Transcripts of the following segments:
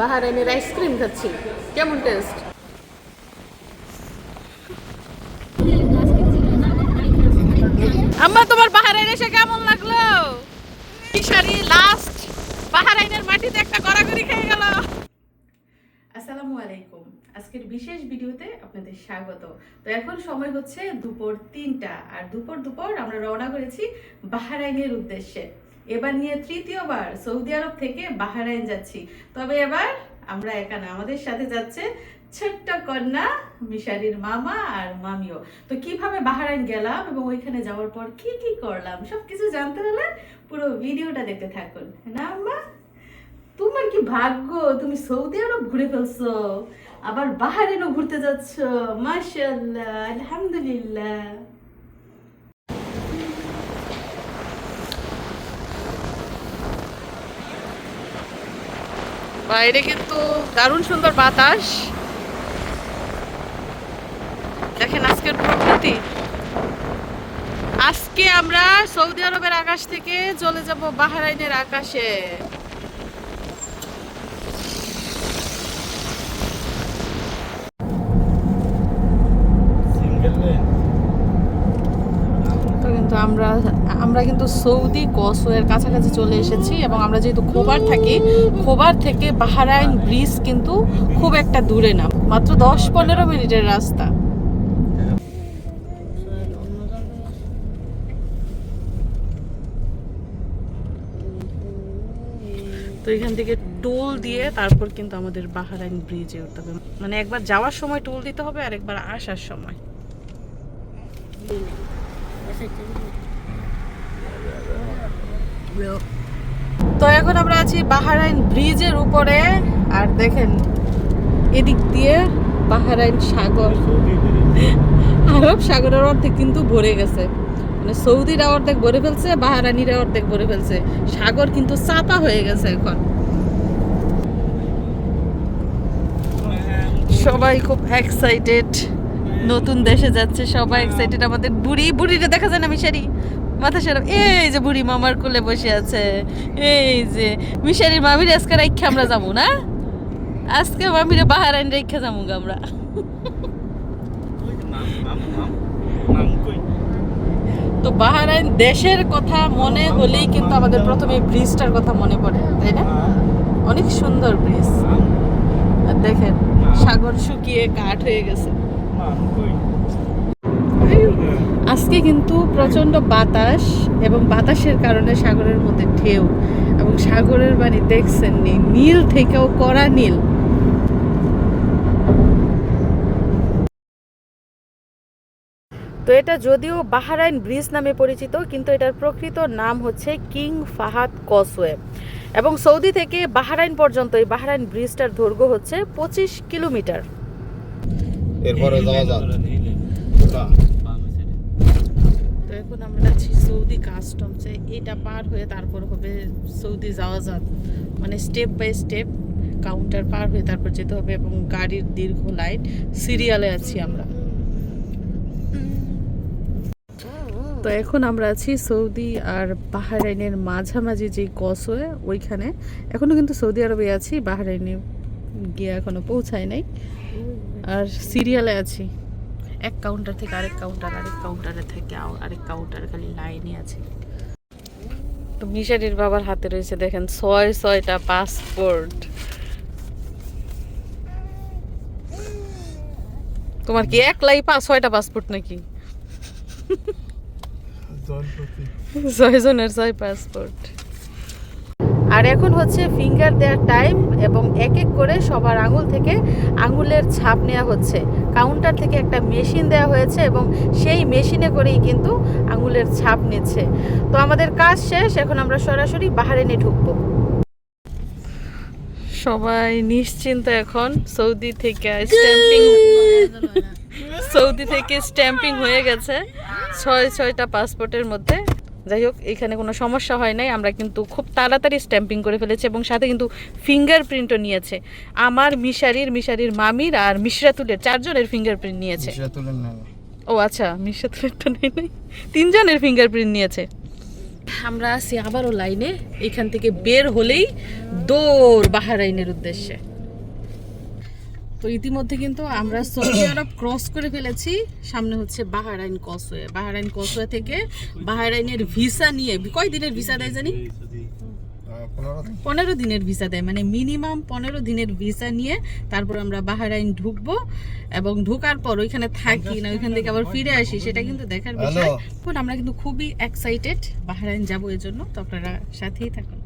বাহারাইনের ice cream খাচ্ছি। কেমন test আম্মা, তোমার বাহারাইন এসে কেমন লাগল? শাড়ি লাস্ট বাহারাইনের মাটিতে একটা গড়াগড়ি খেয়ে গেল। আসসালামু আলাইকুম। আজকের বিশেষ ভিডিওতে আপনাদের স্বাগত। তো এখন সময় হচ্ছে দুপুর তিনটা। আর দুপুর দুপুর আমরা রওনা করেছি বাহারাইনের উদ্দেশ্যে। এবার নিয়ে তৃতীয়বার সৌদি আরব থেকে বাহারাইন যাচ্ছি। তবে এবার আমরা একা না আমাদের সাথে যাচ্ছে ছোট্ট কন্যা মিশারির মামা আর মামিও। তো কীভাবে বাহারাইন গেলাম এবং ওইখানে যাওয়ার পর কি কি করলাম সবকিছু জানতে হলে পুরো ভিডিওটা দেখতে থাকুন। না আম্মা? তোমার কি ভাগ্য? তুমি সৌদি আরব ঘুরে ফেলছো, আবার বাহারেনও ঘুরতে যাচ্ছ। মাশাআল্লাহ, আলহামদুলিল্লাহ। বাইরে কিন্তু দারুণ সুন্দর বাতাস। দেখেন আজকের প্রকৃতি। আজকে আমরা সৌদি আরবের আকাশ থেকে চলে যাব বাহরাইনের আকাশে। কিন্তু আমরা আমরা কিন্তু সৌদি কসোয়ের কাছাকাছি চলে এসেছি এবং আমরা যেহেতু খোবার থাকি, খোবার থেকে বাহারাইন ব্রিজ কিন্তু খুব একটা দূরে না, মাত্র দশ পনেরো মিনিটের রাস্তা। তো এখান থেকে টোল দিয়ে তারপর কিন্তু আমাদের বাহারাইন ব্রিজে উঠতে হবে। মানে একবার যাওয়ার সময় টোল দিতে হবে আর একবার আসার সময়। তো এখন আমরা আছি বাহারাইন ব্রিজের উপরে, আর দেখেন, এদিক দিয়ে বাহারাইন সাগর। আরব সাগরের অর্ধেক কিন্তু ভরে গেছে। মানে সৌদিরা অর্ধেক ভরে ফেলছে বাহারানিরা অর্ধেক ভরে ফেলছে। সাগর কিন্তু চাপা হয়ে গেছে এখন। সবাই খুব এক্সাইটেড নতুন দেশে যাচ্ছে সবাই এক্সাইটেড আমাদের বুড়ি বুড়িটা দেখা যায় না, মিশারি? মাথা সারাপ এই যে বুড়ি মামার কোলে বসে আছে, এই যে, মিশারির মামির আজকে রাইখা আমরা যাব না? আজকে মামিরে বাহারাইন রেখে যাব আমরা। তো বাহারাইন দেশের কথা মনে হলেই কিন্তু আমাদের প্রথমে ব্রিজটার কথা মনে পড়ে, তাই না? অনেক সুন্দর ব্রিজ। আর দেখেন, সাগর শুকিয়ে কাঠ হয়ে গেছে। আজকে কিন্তু প্রচণ্ড বাতাস এবং বাতাসের কারণে সাগরের মধ্যে ঢেউ এবং সাগরের বাড়ি দেখছেন নি, নীল থেকেও কড়া নীল। তো এটা যদিও বাহারাইন ব্রিজ নামে পরিচিত, কিন্তু এটার প্রকৃত নাম হচ্ছে কিং ফাহাদ কসওয়ে। এবং সৌদি থেকে বাহারাইন পর্যন্ত এই বাহারাইন ব্রিজটার দৈর্ঘ্য হচ্ছে পঁচিশ কিলোমিটার। এরপরে যাওয়া যাক। এখন আমরা যাচ্ছি সৌদি কাস্টমসে। এটা পার হয়ে তারপর হবে সৌদি যাওয়া যাক মানে স্টেপ বাই স্টেপ কাউন্টার পার হয়ে তারপর যেতে হবে এবং গাড়ির দীর্ঘ লাইন সিরিয়ালে আছি আমরা। তো এখন আমরা আছি সৌদি আর বাহারাইনের মাঝামাঝি যে কসওয়ে ওইখানে। এখনও কিন্তু সৌদি আরবে আছি, বাহারাইনে গিয়ে এখনও পৌঁছায় নাই। আর সিরিয়ালে আছি। এক কাউন্টার থেকে আরেক কাউন্টার আরেক কাউন্টারে থেকে আরেক কাউন্টার খালি লাইনে আছে। তো মিশারির বাবার হাতে রয়েছে দেখেন ছয় ছয়টা পাসপোর্ট তোমার কি এক একলাই পাঁচ ছয়টা পাসপোর্ট নাকি? ছয় জনের ছয় পাসপোর্ট আর এখন হচ্ছে ফিঙ্গার দেওয়ার টাইম এবং এক এক করে সবার আঙুল থেকে আঙুলের ছাপ নেওয়া হচ্ছে। কাউন্টার থেকে একটা মেশিন দেওয়া হয়েছে এবং সেই মেশিনে করেই কিন্তু আঙুলের ছাপ নিচ্ছে। তো আমাদের কাজ শেষ, এখন আমরা সরাসরি বাহারেনে ঢুকবো। সবাই নিশ্চিন্ত এখন সৌদি থেকে স্ট্যাম্পিং সৌদি থেকে স্ট্যাম্পিং হয়ে গেছে। ছয়, ছয়টা পাসপোর্টের মধ্যে। যাই হোক এখানে কোনো সমস্যা হয় নাই। আমরা কিন্তু খুব তাড়াতাড়ি স্ট্যাম্পিং করে ফেলেছি এবং সাথে কিন্তু ফিঙ্গারপ্রিন্টও নিয়েছে। আমার মিশারির মিশারির মামির আর মিশরাতুলের চারজনের ফিঙ্গারপ্রিন্ট নিয়েছে। সেটা তুলে নেবে ও আচ্ছা মিশরাতুলের তো নেই নাই। তিনজনের ফিঙ্গারপ্রিন্ট নিয়েছে। আমরা আছি আবারও লাইনে। এখান থেকে বের হলেই দৌড় বাহারাইনের উদ্দেশ্যে। তো ইতিমধ্যে কিন্তু আমরা সৌদি আরব ক্রস করে ফেলেছি। সামনে হচ্ছে বাহারাইন কসওয়ে বাহারাইন কসওয়ে থেকে বাহারাইনের ভিসা নিয়ে। কয় দিনের ভিসা দেয় জানি? পনেরো দিনের ভিসা দেয়। মানে মিনিমাম পনেরো দিনের ভিসা নিয়ে তারপর আমরা বাহারাইন ঢুকবো এবং ঢোকার পর ওইখানে থাকি না ওইখান থেকে আবার ফিরে আসি সেটা কিন্তু দেখার বিষয়। এখন আমরা কিন্তু খুবই এক্সাইটেড বাহারাইন যাব এর জন্য তো আপনারা সাথেই থাকুন।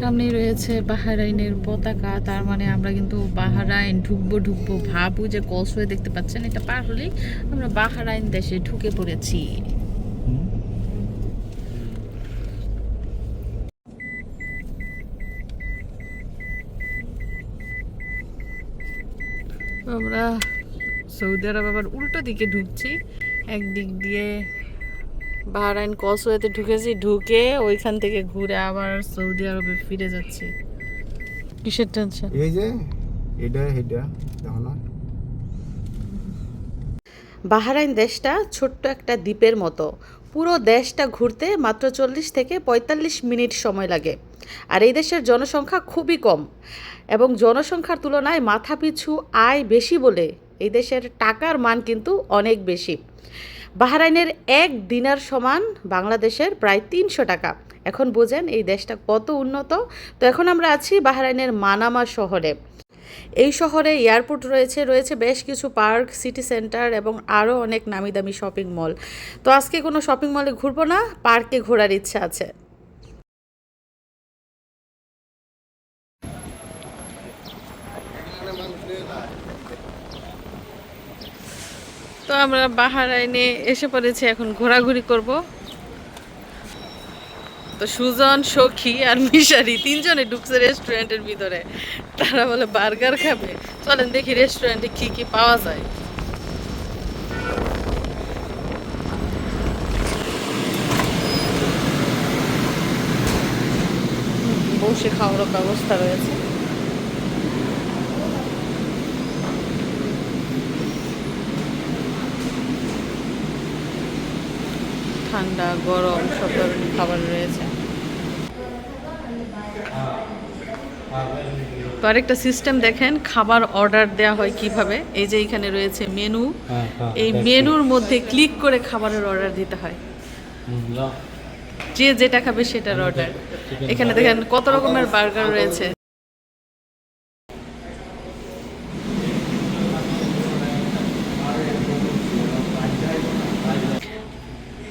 সামনেই রয়েছে বাহারাইনের পতাকা, তার মানে আমরা কিন্তু বাহারাইন ঢুকবো ঢুকবো, ভাবু যে কসওয়ে দেখতে পাচ্ছেন, এটা পার হলেই আমরা বাহারাইন দেশে ঢুকে পড়েছি। আমরা সৌদি আরব আবার উল্টো দিকে ঢুকছি, একদিক দিয়ে বাহরাইন কসওয়েতে ঢুকেছি ঢুকে ওইখান থেকে ঘুরে আবার সৌদি আরবে ফিরে যাচ্ছি। কিসের টেনশন এই যে এটা এটা দেখো না। বাহারাইন দেশটা ছোট্ট একটা দ্বীপের মতো। পুরো দেশটা ঘুরতে মাত্র চল্লিশ থেকে পঁয়তাল্লিশ মিনিট সময় লাগে। আর এই দেশের জনসংখ্যা খুবই কম। এবং জনসংখ্যার তুলনায় মাথাপিছু আয় বেশি বলে এই দেশের টাকার মান কিন্তু অনেক বেশি। বাহরাইনের এক দিনার সমান বাংলাদেশের প্রায় তিনশো টাকা। এখন বোঝেন এই দেশটা কত উন্নত। তো এখন আমরা আছি বাহরাইনের মানামা শহরে। এই শহরে এয়ারপোর্ট রয়েছে রয়েছে বেশ কিছু পার্ক, সিটি সেন্টার এবং আরও অনেক নামি দামি শপিং মল। তো আজকে কোনো শপিং মলে ঘুরবো না, পার্কে ঘোরার ইচ্ছা আছে। তো আমরা বাহার বাহারাইনে এসে পড়েছি, এখন ঘোরাঘুরি করব। তো সুজন, সখী আর মিশারি তিনজনে ঢুকছে রেস্টুরেন্টের ভিতরে। তারা বলে, বার্গার খাবে। চলেন দেখি রেস্টুরেন্টে কি কি পাওয়া যায়। বসে খাওয়ারও ব্যবস্থা রয়েছে। ঠান্ডা গরম সব ধরনের খাবার রয়েছে। তো আরেকটা সিস্টেম দেখেন খাবার অর্ডার দেওয়া হয় কীভাবে। এই যে এখানে রয়েছে মেনু হ্যাঁ, এই মেনুর মধ্যে ক্লিক করে খাবারের অর্ডার দিতে হয়। যে যেটা খাবে সেটার অর্ডার এখানে দেখেন কত রকমের বার্গার রয়েছে।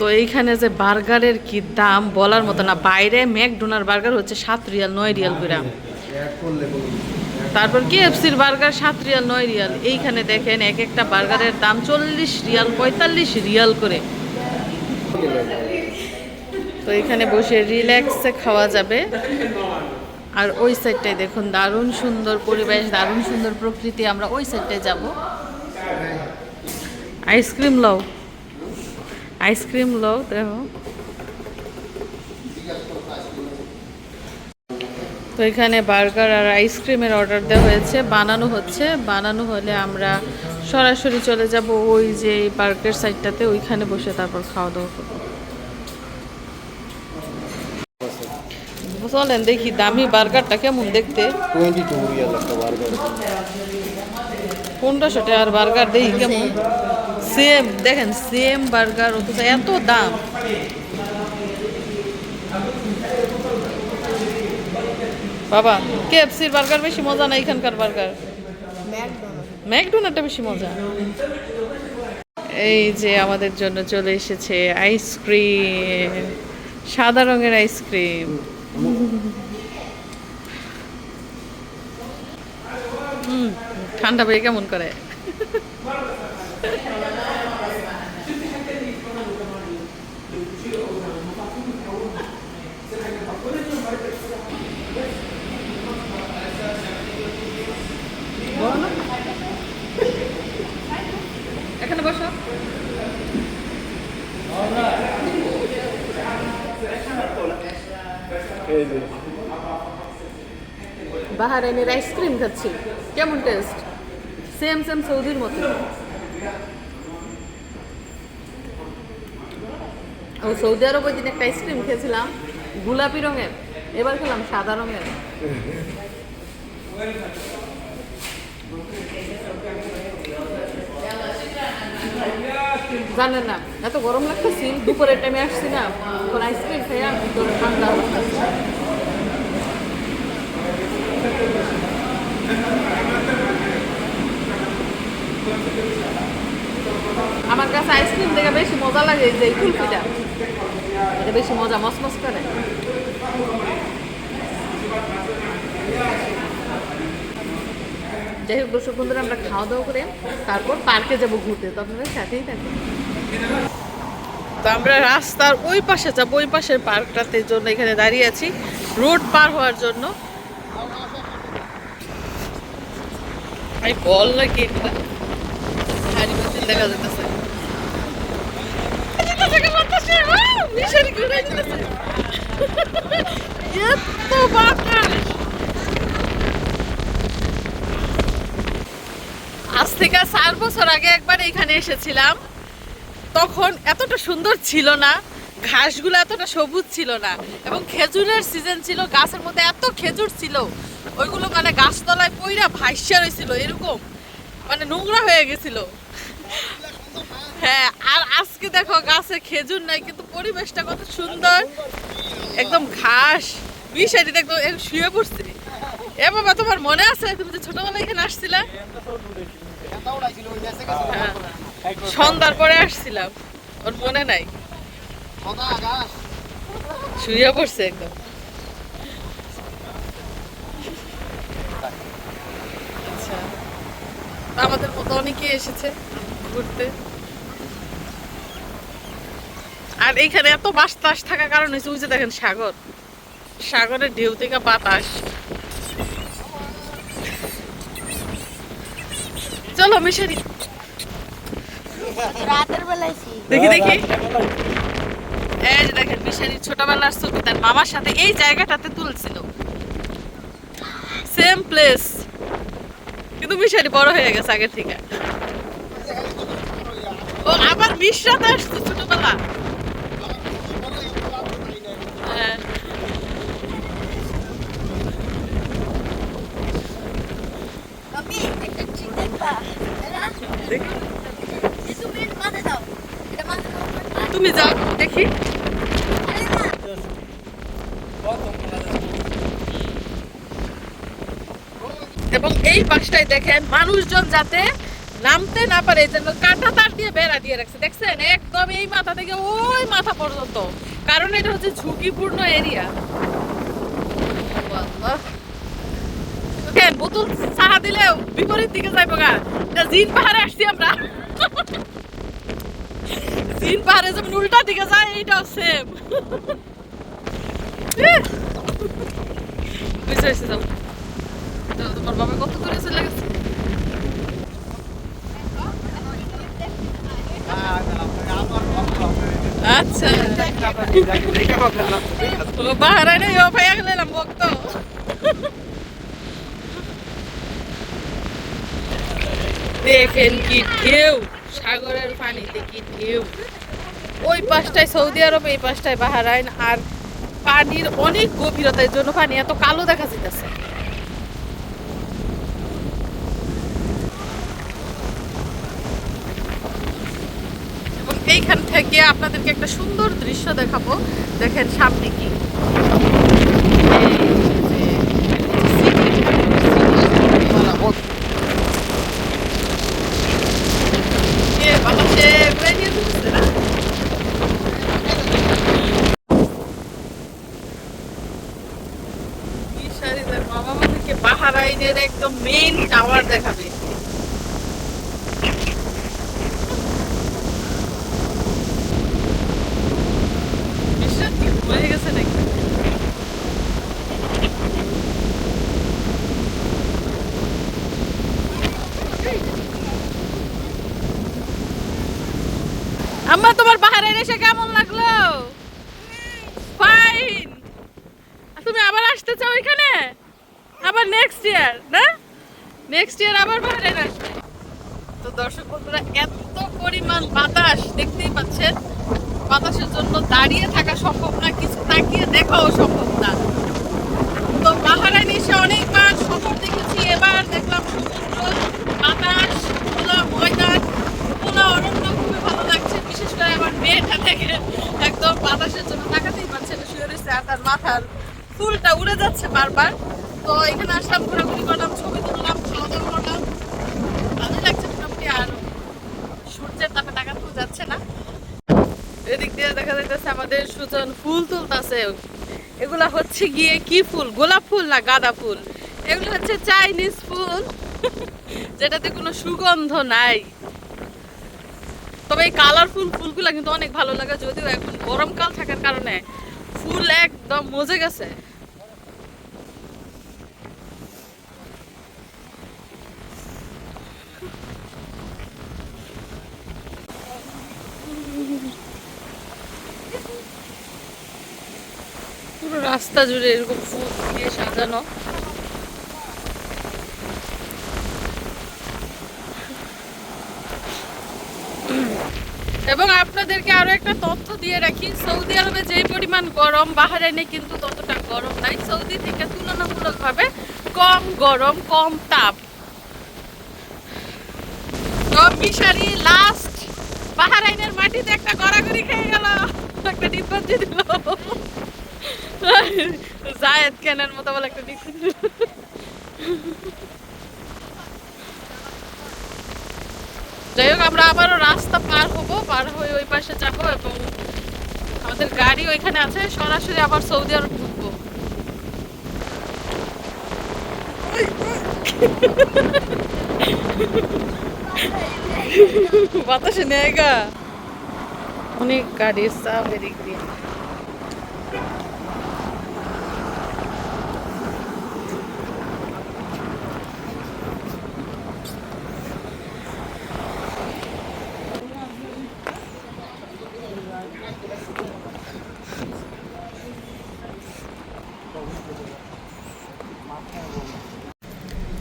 তো এইখানে যে বার্গারের কি দাম বলার মতো না। বাইরে ম্যাকডোনার বার্গার হচ্ছে সাত রিয়াল, নয় রিয়াল করে। তারপর কেএফসির বার্গার সাত রিয়াল, নয় রিয়াল। এইখানে দেখেন এক একটা বার্গারের দাম চল্লিশ রিয়াল, পঁয়তাল্লিশ রিয়াল করে। তো এখানে বসে রিল্যাক্সে খাওয়া যাবে। আর ওই সাইডটায় দেখুন, দারুণ সুন্দর পরিবেশ, দারুণ সুন্দর প্রকৃতি। আমরা ওই সাইডটায় যাব। আইসক্রিম লও। আইসক্রিম লও দেখো। তো এখানে বার্গার আর আইসক্রিমের অর্ডার দেওয়া হয়েছে। বানানো হচ্ছে। বানানো হলে আমরা সরাসরি চলে যাব ওই যে পার্কের সাইডটাতে ওইখানে বসে তারপর খাওয়া দাওয়া করব। চলেন দেখি দামি বার্গারটা কেমন দেখতে। টোয়েন্টি টু ইয়ার একটা বার্গার। পনেরোশো টাকার বার্গার দেখি কেমন। সেম দেখেন সেম বার্গার অথচ এত দাম বাবা কেএফসির বার্গার বেশি মজা না এখানকার বার্গার ম্যাকডোনাল্ডটা বেশি মজা এই যে আমাদের জন্য চলে এসেছে আইসক্রিম সাদা রঙের আইসক্রিম ঠান্ডা পেয়ে কেমন করে? এখানে বসো। বাহারাইনের আইসক্রিম খাচ্ছি। কেমন টেস্ট সেম সেম সৌদির মতো। ও সৌদি আরব দিন একটা আইসক্রিম খেয়েছিলাম, গোলাপি রঙের, এবার খেলাম সাদা রঙের। জানেন না, এত গরম লাগতেছি, দুপুরের টাইমে আসছি না, তখন আইসক্রিম খেয়ে ঠান্ডা আমার কাছে আইসক্রিম দেখে বেশি মজা লাগে যে কুলফিটা। এটা বেশি মজা মসমস করে? যাই হোক দর্শক বন্ধুরা, আমরা খাওয়া দাওয়া করে তারপর পার্কে যাব ঘুরতে। তো আপনারা সাথেই থাকেন। তো আমরা রাস্তার ওই পাশে যাব, ওই পাশের পার্কটাতে জন্য এখানে দাঁড়িয়ে আছি, রোড পার হওয়ার জন্য। বল নাকি হাড়ি দেখা যেতেছে মিশারি ঘুরে যেতেছে এত বাতাস! আজ থেকে চার বছর আগে একবার এখানে এসেছিলাম। তখন এতটা সুন্দর ছিল না, ঘাসগুলো এতটা সবুজ ছিল না, এবং খেজুরের সিজন ছিল, গাছের মধ্যে এত খেজুর ছিল, ওইগুলো মানে গাছতলায় পইরা ভাইসা রয়েছিল এরকম। মানে নোংরা হয়ে গেছিল। হ্যাঁ আর আজকে দেখো গাছে খেজুর নাই, কিন্তু পরিবেশটা কত সুন্দর। একদম ঘাস বিষয়টি দেখো শুয়ে পড়ছি। এ বাবা, তোমার মনে আছে তুমি যে ছোটবেলায় এখানে আসছিলে? হ্যাঁ। সন্ধ্যার পরে আসছিলাম, ওর মনে নাই। শুয়ে পড়ছে একদম। আচ্ছা আমাদের মতো অনেকে এসেছে ঘুরতে। আর এইখানে এত বাস টাস থাকার কারণ হচ্ছে ওই যে দেখেন সাগর। সাগরের ঢেউ থেকে বাতাস। চলো মিশারি রাতের বেলায়। দেখি দেখি। এই যে দেখেন মিশারি ছোটবেলার ছবি তার মামার সাথে এই জায়গাটাতে তুলছিল। সেম প্লেস কিন্তু মিশারি বড় হয়ে গেছে আগের থেকে। ও আবার মিশরাতে আসছে ছোটবেলা হ্যাঁ আমি একটা চিকেন পা এটা দেখি তুমি মাঝে দাও এটা মাঝে দাও তুমি যাও দেখি আরে না পাশটায় দেখেন, মানুষজন যাতে নামতে না পারে, এই জন্য কাঁটা তার দিয়ে বেড়া দিয়ে রাখছে। দেখছেন? একদম এই মাথা থেকে ওই মাথা পর্যন্ত। কারণ এটা হচ্ছে ঝুঁকিপূর্ণ এরিয়া কেন বোতল চাহা দিলেও বিপরীত দিকে যাইব গা। জিন পাহাড়ে আসছি আমরা। জিন পাহাড়ে যেমন উল্টা দিকে যায়, এইটাও সেম বুঝতে পারছি আচ্ছা। দেখেন কি ঢেউ, সাগরের পানিতে কি ঢেউ। ওই পাশটায় সৌদি আরব, এই পাশটায় বাহারাইন, আর পানির অনেক গভীরতার জন্য পানি এত কালো দেখা যেতেছে এবং এইখান থেকে আপনাদেরকে একটা সুন্দর দৃশ্য দেখাবো দেখেন সামনে কি একদম মেইন টাওয়ার দেখাবে বিশ্বাস কি হয়ে গেছে নাকি আম্মা তোমার বাহারাইন এসে কেমন লাগল? ফাইন তুমি আবার আসতে চাও এখানে? আবার নেক্সট ইয়ার না? নেক্সট ইয়ার আবার বাহারাইন আসবে। তো দর্শক বন্ধুরা, এত পরিমাণ বাতাস দেখতেই পাচ্ছেন। বাতাসের জন্য দাঁড়িয়ে থাকা সম্ভব না, কিছু তাকিয়ে দেখাও সম্ভব না। তো বাহারাইন এসে অনেকবার শহর দেখেছি, এবার দেখলাম সমুদ্র, বাতাস, খোলা ময়দান, খোলা অরণ্য, খুবই ভালো লাগছে। বিশেষ করে আমার মেয়েটা থেকে একদম বাতাসের জন্য তাকাতেই পারছে না, শুয়ে রয়েছে আর তার মাথার ফুলটা উড়ে যাচ্ছে বারবার। তো এখানে আসলাম, ঘোরাঘুরি করলাম, ছবি তুললাম খাওয়া দাওয়া করলাম। ভালোই লাগছে মোটামুটি, আর সূর্যের তাপে তাকাতেও যাচ্ছে না। এদিক দিয়ে দেখা যাইতেছে আমাদের সুজন ফুল তুলতাছে। এগুলা হচ্ছে গিয়ে কি ফুল? গোলাপ ফুল না গাঁদা ফুল? এগুলো হচ্ছে চাইনিজ ফুল, যেটাতে কোনো সুগন্ধ নাই। তবে এই কালারফুল ফুলগুলা কিন্তু অনেক ভালো লাগে, যদিও এখন গরমকাল থাকার কারণে ফুল একদম মজে গেছে। পুরো রাস্তা জুড়ে এরকম ফুল দিয়ে সাজানো এবং আপনাদেরকে আরও একটা তথ্য দিয়ে রাখি, সৌদি আরবে যেই পরিমাণ গরম, বাহারাইনে কিন্তু ততটা গরম নাই। সৌদি থেকে তুলনামূলকভাবে কম গরম, কম তাপ। মিশারি লাস্ট বাহারাইনের মাটিতে একটা গড়াগড়ি খেয়ে গেল। একটা ডিব্বাজি দিল। জায়েদ কেনের মতো বলে একটা ডিব্বাজি যাই হোক, আমরা আবারও রাস্তা পার হব, পার হয়ে ওই পাশে যাব এবং আমাদের গাড়ি ওইখানে আছে, সরাসরি আবার সৌদি আরব ঢুকবো। বাতাসে নেয় গা অনেক গাড়ি সাপ এদিক দিয়ে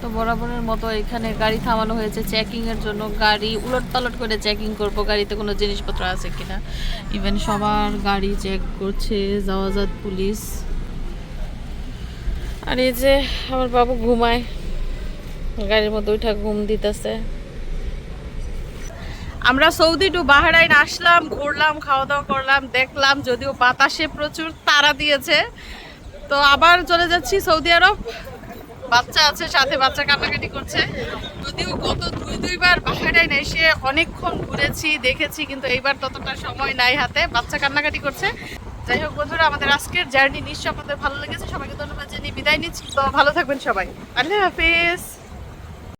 তো বরাবরের মতো এখানে গাড়ি থামানো হয়েছে চেকিং এর জন্য। গাড়ি উলট পালট করে চেকিং করব, গাড়িতে কোনো জিনিসপত্র আছে কিনা। ইভেন সবার গাড়ি চেক করছে, জাওয়াজাত পুলিশ। আর এই যে আমার বাবু ঘুমায়, গাড়ির মধ্যে উঠা ঘুম দিতেছে। আমরা সৌদি টু বাহারাইন আসলাম, ঘুরলাম খাওয়া দাওয়া করলাম, দেখলাম যদিও বাতাসে প্রচুর তারা দিয়েছে। তো আবার চলে যাচ্ছি সৌদি আরব। বাচ্চা আছে, সাথে বাচ্চা কান্নাকাটি করছে। যদিও গত দুই, দুইবার বাসাটায় এসে অনেকক্ষণ ঘুরেছি, দেখেছি, কিন্তু এইবার ততটা সময় নাই হাতে। বাচ্চা কান্নাকাটি করছে। যাই হোক বন্ধুরা, আমাদের আজকের জার্নি নিশ্চয় আপনাদের ভালো লেগেছে। সবাইকে ধন্যবাদ জানিয়ে বিদায় নিচ্ছি। তো ভালো থাকবেন সবাই। আল্লাহ হাফিজ।